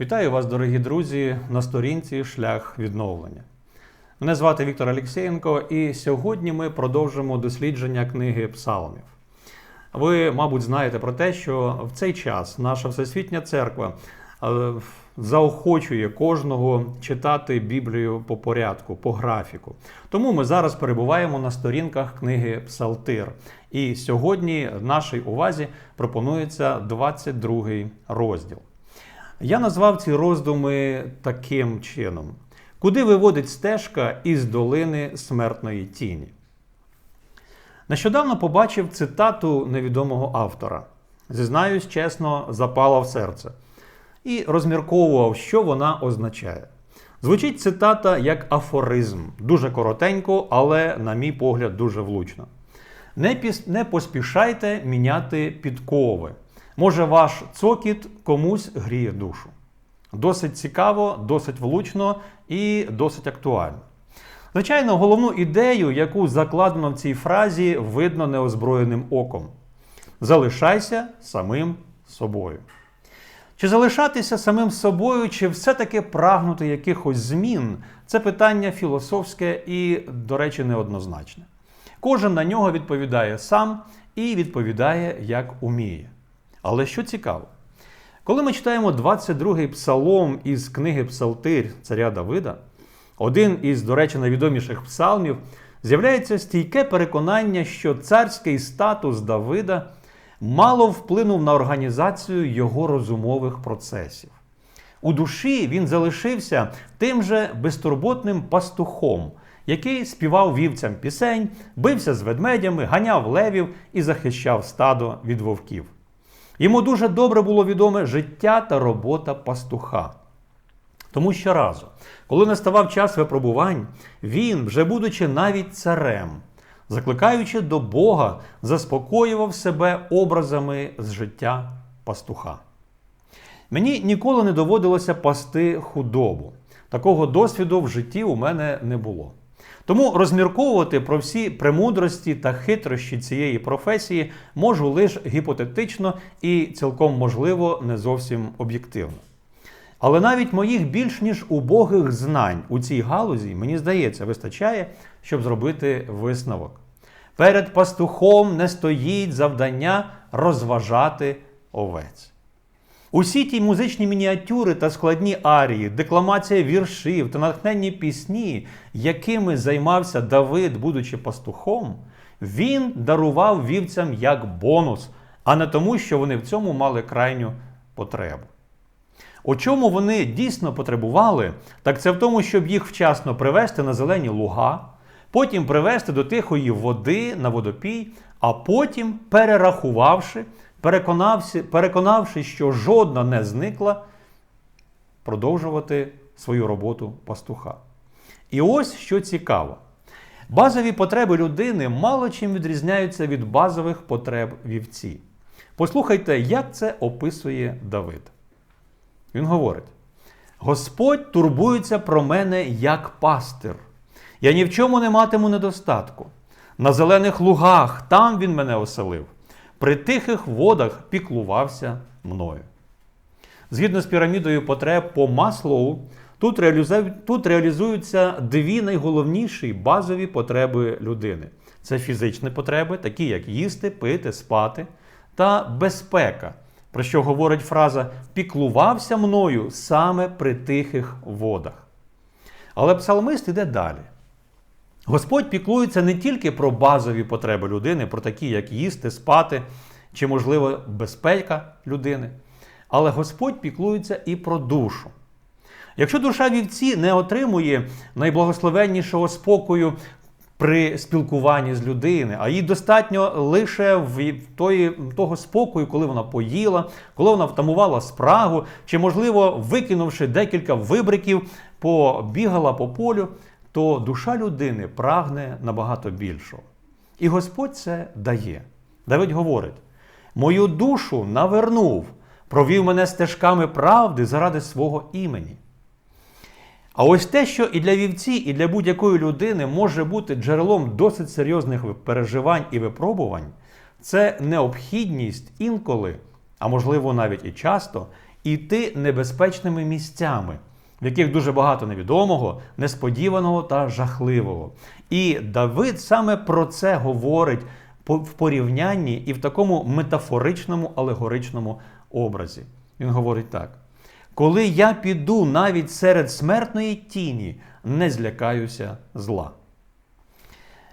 Вітаю вас, дорогі друзі, на сторінці Шлях відновлення. Мене звати Віктор Алексєєнко, і сьогодні ми продовжимо дослідження книги Псалмів. Ви, мабуть, знаєте про те, що в цей час наша Всесвітня церква е, заохочує кожного читати Біблію по порядку, по графіку. Тому ми зараз перебуваємо на сторінках книги Псалтир. І сьогодні в нашій увазі пропонується 22 розділ. Я назвав ці роздуми таким чином: куди виводить стежка із долини смертної тіні. Нещодавно побачив цитату невідомого автора. Зізнаюсь, чесно, запала в серце. І розмірковував, що вона означає. Звучить цитата як афоризм, дуже коротенько, але, на мій погляд, дуже влучно. Не, піс... не поспішайте міняти підкови. Може, ваш цокіт комусь гріє душу. Досить цікаво, досить влучно і досить актуально. Звичайно, головну ідею, яку закладено в цій фразі, видно неозброєним оком. Залишайся самим собою. Чи залишатися самим собою, чи все-таки прагнути якихось змін це питання філософське і, до речі, неоднозначне. Кожен на нього відповідає сам і відповідає як уміє. Але що цікаво, коли ми читаємо 22-й псалом із книги Псалтир царя Давида, один із, до речі, найвідоміших псалмів, з'являється стійке переконання, що царський статус Давида мало вплинув на організацію його розумових процесів. У душі він залишився тим же безтурботним пастухом, який співав вівцям пісень, бився з ведмедями, ганяв левів і захищав стадо від вовків. Йому дуже добре було відоме життя та робота пастуха. Тому щоразу, коли наставав час випробувань, він, вже будучи навіть царем, закликаючи до Бога, заспокоював себе образами з життя пастуха. Мені ніколи не доводилося пасти худобу. Такого досвіду в житті у мене не було. Тому розмірковувати про всі премудрості та хитрощі цієї професії можу лише гіпотетично і цілком можливо не зовсім об'єктивно. Але навіть моїх більш ніж убогих знань у цій галузі, мені здається, вистачає, щоб зробити висновок. Перед пастухом не стоїть завдання розважати овець. Усі ті музичні мініатюри та складні арії, декламація віршів та натхненні пісні, якими займався Давид, будучи пастухом, він дарував вівцям як бонус, а не тому, що вони в цьому мали крайню потребу. У чому вони дійсно потребували, так це в тому, щоб їх вчасно привести на зелені луга, потім привести до тихої води на водопій, а потім, перерахувавши, переконавши, що жодна не зникла, продовжувати свою роботу пастуха. І ось що цікаво. Базові потреби людини мало чим відрізняються від базових потреб вівці. Послухайте, як це описує Давид. Він говорить: Господь турбується про мене як пастир. Я ні в чому не матиму недостатку. На зелених лугах там він мене оселив, при тихих водах піклувався мною. Згідно з пірамідою потреб по Маслоу, тут, тут реалізуються дві найголовніші базові потреби людини: це фізичні потреби, такі як їсти, пити, спати, та безпека про що говорить фраза піклувався мною саме при тихих водах. Але псалмист іде далі. Господь піклується не тільки про базові потреби людини, про такі, як їсти, спати чи, можливо, безпека людини, але Господь піклується і про душу. Якщо душа вівці не отримує найблагословеннішого спокою при спілкуванні з людиною, а їй достатньо лише в тої, того спокою, коли вона поїла, коли вона втамувала спрагу, чи, можливо, викинувши декілька вибриків, побігала по полю, то душа людини прагне набагато більшого. І Господь це дає. Давид говорить: мою душу навернув, провів мене стежками правди заради свого імені. А ось те, що і для вівці, і для будь-якої людини може бути джерелом досить серйозних переживань і випробувань, це необхідність інколи, а можливо навіть і часто, іти небезпечними місцями, в яких дуже багато невідомого, несподіваного та жахливого. І Давид саме про це говорить в порівнянні і в такому метафоричному алегоричному образі. Він говорить так: коли я піду навіть серед смертної тіні, не злякаюся зла.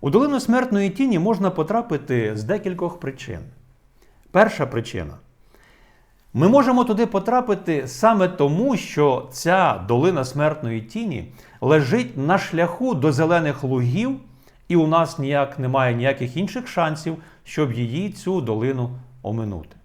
У долину смертної тіні можна потрапити з декількох причин. Перша причина. Ми можемо туди потрапити саме тому, що ця долина смертної тіні лежить на шляху до зелених лугів, і у нас ніяк немає ніяких інших шансів, щоб її цю долину оминути.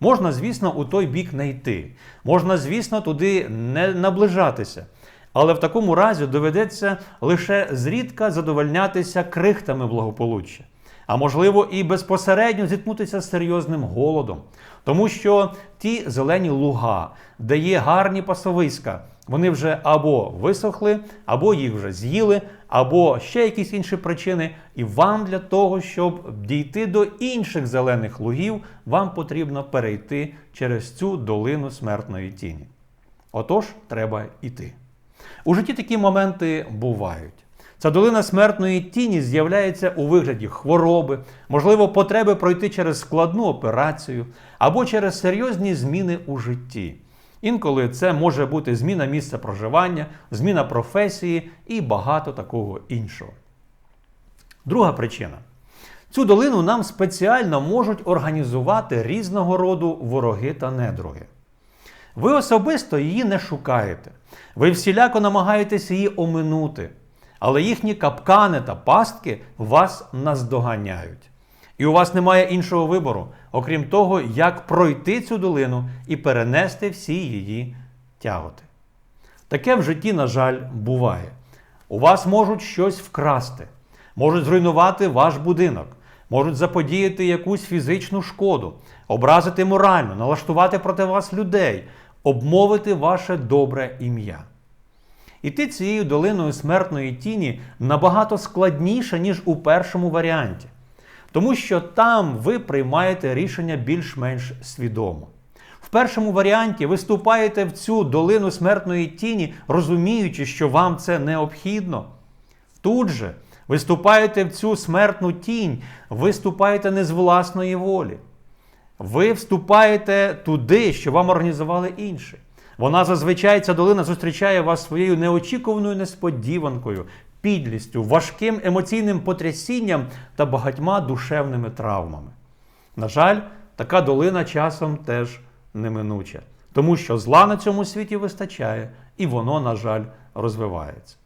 Можна, звісно, у той бік не йти. Можна, звісно, туди не наближатися. Але в такому разі доведеться лише зрідка задовольнятися крихтами благополуччя, а можливо і безпосередньо зіткнутися з серйозним голодом. Тому що ті зелені луга, де є гарні пасовиська, вони вже або висохли, або їх вже з'їли, або ще якісь інші причини. І вам для того, щоб дійти до інших зелених лугів, вам потрібно перейти через цю долину смертної тіні. Отож, треба йти. У житті такі моменти бувають. Ця долина смертної тіні з'являється у вигляді хвороби, можливо, потреби пройти через складну операцію або через серйозні зміни у житті. Інколи це може бути зміна місця проживання, зміна професії і багато такого іншого. Друга причина. Цю долину нам спеціально можуть організувати різного роду вороги та недруги. Ви особисто її не шукаєте. Ви всіляко намагаєтесь її оминути, але їхні капкани та пастки вас наздоганяють. І у вас немає іншого вибору, окрім того, як пройти цю долину і перенести всі її тяготи. Таке в житті, на жаль, буває. У вас можуть щось вкрасти, можуть зруйнувати ваш будинок, можуть заподіяти якусь фізичну шкоду, образити морально, налаштувати проти вас людей, обмовити ваше добре ім'я. Іти цією долиною смертної тіні набагато складніше, ніж у першому варіанті. Тому що там ви приймаєте рішення більш-менш свідомо. В першому варіанті ви вступаєте в цю долину смертної тіні, розуміючи, що вам це необхідно. Тут же ви вступаєте в цю смертну тінь, ви вступаєте не з власної волі. Ви вступаєте туди, що вам організували інші. Вона зазвичай ця долина зустрічає вас своєю неочікуваною несподіванкою, підлістю, важким емоційним потрясінням та багатьма душевними травмами. На жаль, така долина часом теж неминуча, тому що зла на цьому світі вистачає, і воно, на жаль, розвивається.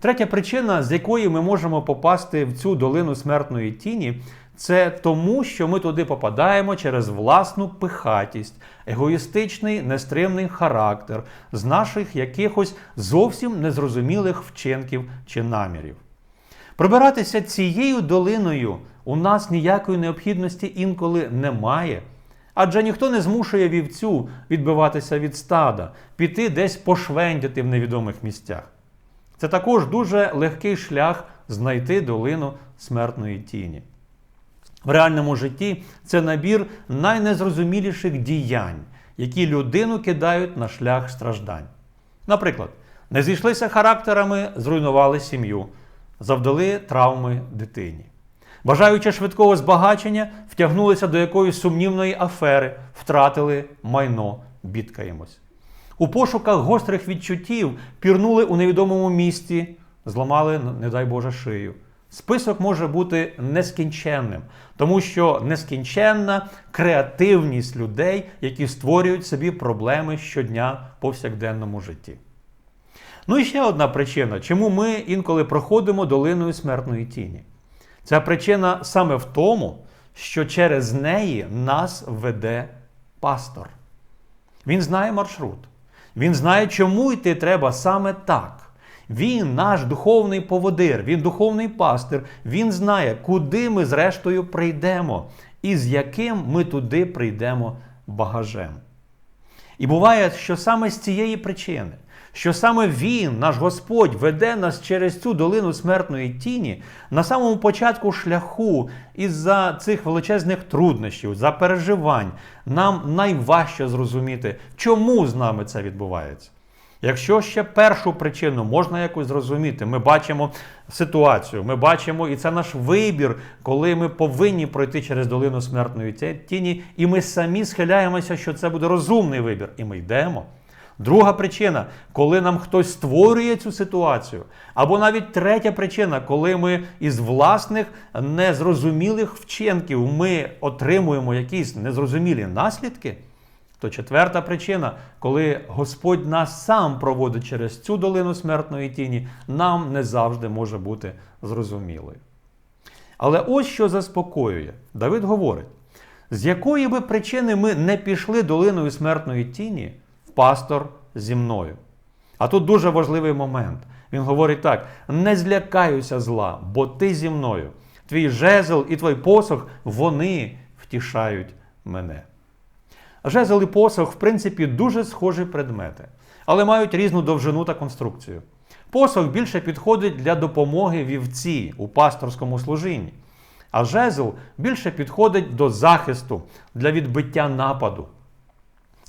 Третя причина, з якої ми можемо попасти в цю долину смертної тіні, це тому, що ми туди попадаємо через власну пихатість, егоїстичний, нестримний характер з наших якихось зовсім незрозумілих вчинків чи намірів. Пробиратися цією долиною у нас ніякої необхідності інколи немає. Адже ніхто не змушує вівцю відбиватися від стада, піти десь пошвендяти в невідомих місцях. Це також дуже легкий шлях знайти долину смертної тіні. В реальному житті це набір найнезрозуміліших діянь, які людину кидають на шлях страждань. Наприклад, не зійшлися характерами, зруйнували сім'ю, завдали травми дитині. Бажаючи швидкого збагачення, втягнулися до якоїсь сумнівної афери, втратили майно, бідкаємось. У пошуках гострих відчуттів пірнули у невідомому місті, зламали, не дай Боже, шию. Список може бути нескінченним, тому що нескінченна креативність людей, які створюють собі проблеми щодня в повсякденному житті. Ну і ще одна причина, чому ми інколи проходимо долиною смертної тіні. Ця причина саме в тому, що через неї нас веде пастор. Він знає маршрут. Він знає, чому йти треба саме так. Він наш духовний поводир, він духовний пастир, він знає, куди ми зрештою прийдемо і з яким ми туди прийдемо багажем. І буває, що саме з цієї причини, що саме Він, наш Господь, веде нас через цю долину смертної тіні на самому початку шляху із-за цих величезних труднощів, за переживань, нам найважче зрозуміти, чому з нами це відбувається. Якщо ще першу причину можна якось зрозуміти, ми бачимо ситуацію, ми бачимо, і це наш вибір, коли ми повинні пройти через долину смертної тіні, і ми самі схиляємося, що це буде розумний вибір, і ми йдемо. Друга причина, коли нам хтось створює цю ситуацію. Або навіть третя причина, коли ми із власних незрозумілих вчинків ми отримуємо якісь незрозумілі наслідки. То четверта причина, коли Господь нас сам проводить через цю долину смертної тіні, нам не завжди може бути зрозумілою. Але ось що заспокоює. Давид говорить: з якої би причини ми не пішли долиною смертної тіні, пастор зі мною. А тут дуже важливий момент. Він говорить так: не злякаюся зла, бо ти зі мною. Твій жезл і твій посох, вони втішають мене. Жезл і посох, в принципі, дуже схожі предмети, але мають різну довжину та конструкцію. Посох більше підходить для допомоги вівці у пасторському служінні, а жезл більше підходить до захисту для відбиття нападу.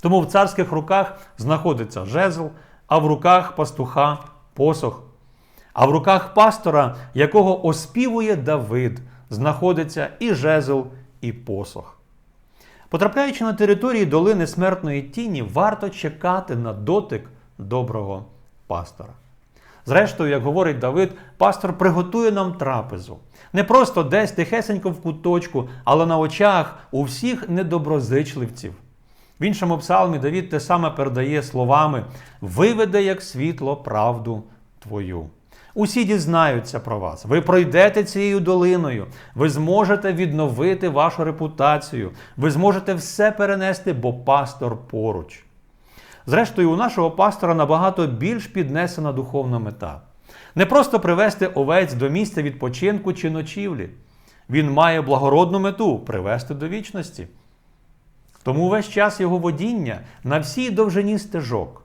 Тому в царських руках знаходиться жезл, а в руках пастуха посох. А в руках пастора, якого оспівує Давид, знаходиться і жезл, і посох. Потрапляючи на території долини смертної тіні, варто чекати на дотик доброго пастора. Зрештою, як говорить Давид, пастор приготує нам трапезу. Не просто десь тихесенько в куточку, але на очах у всіх недоброзичливців. В іншому псалмі Давід те саме передає словами: виведе як світло правду твою. Усі дізнаються про вас. Ви пройдете цією долиною, ви зможете відновити вашу репутацію, ви зможете все перенести, бо пастор поруч. Зрештою, у нашого пастора набагато більш піднесена духовна мета. Не просто привести овець до місця відпочинку чи ночівлі. Він має благородну мету привести до вічності. Тому весь час його водіння на всій довжині стежок,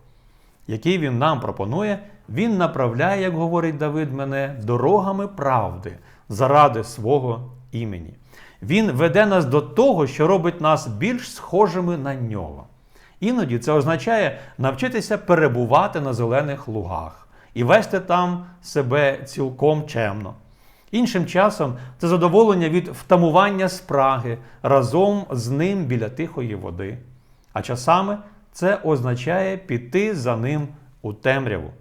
який він нам пропонує, він направляє, як говорить Давид мене, дорогами правди заради свого імені. Він веде нас до того, що робить нас більш схожими на нього. Іноді це означає навчитися перебувати на зелених лугах і вести там себе цілком чемно. Іншим часом це задоволення від втамування спраги разом з ним біля тихої води. А часами це означає піти за ним у темряву.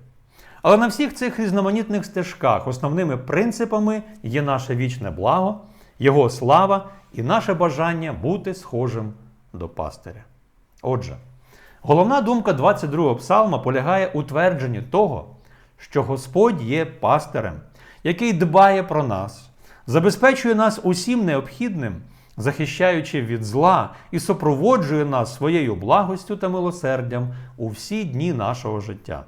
Але на всіх цих різноманітних стежках основними принципами є наше вічне благо, Його слава і наше бажання бути схожим до пастиря. Отже, головна думка 22-го псалма полягає у твердженні того, що Господь є пастирем, який дбає про нас, забезпечує нас усім необхідним, захищаючи від зла і супроводжує нас своєю благостю та милосердям у всі дні нашого життя.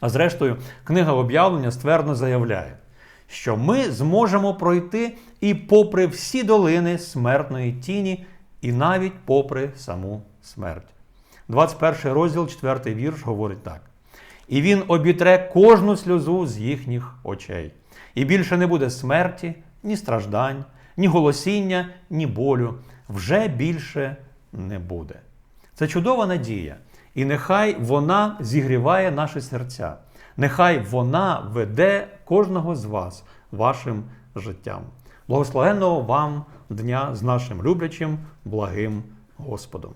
А зрештою, книга об'явлення ствердно заявляє, що ми зможемо пройти і попри всі долини смертної тіні, і навіть попри саму смерть. 21 розділ, 4 вірш говорить так. І він обітре кожну сльозу з їхніх очей. І більше не буде смерті, ні страждань, ні голосіння, ні болю. Вже більше не буде. Це чудова надія. І нехай вона зігріває наші серця. Нехай вона веде кожного з вас вашим життям. Благословенного вам дня з нашим люблячим, благим Господом.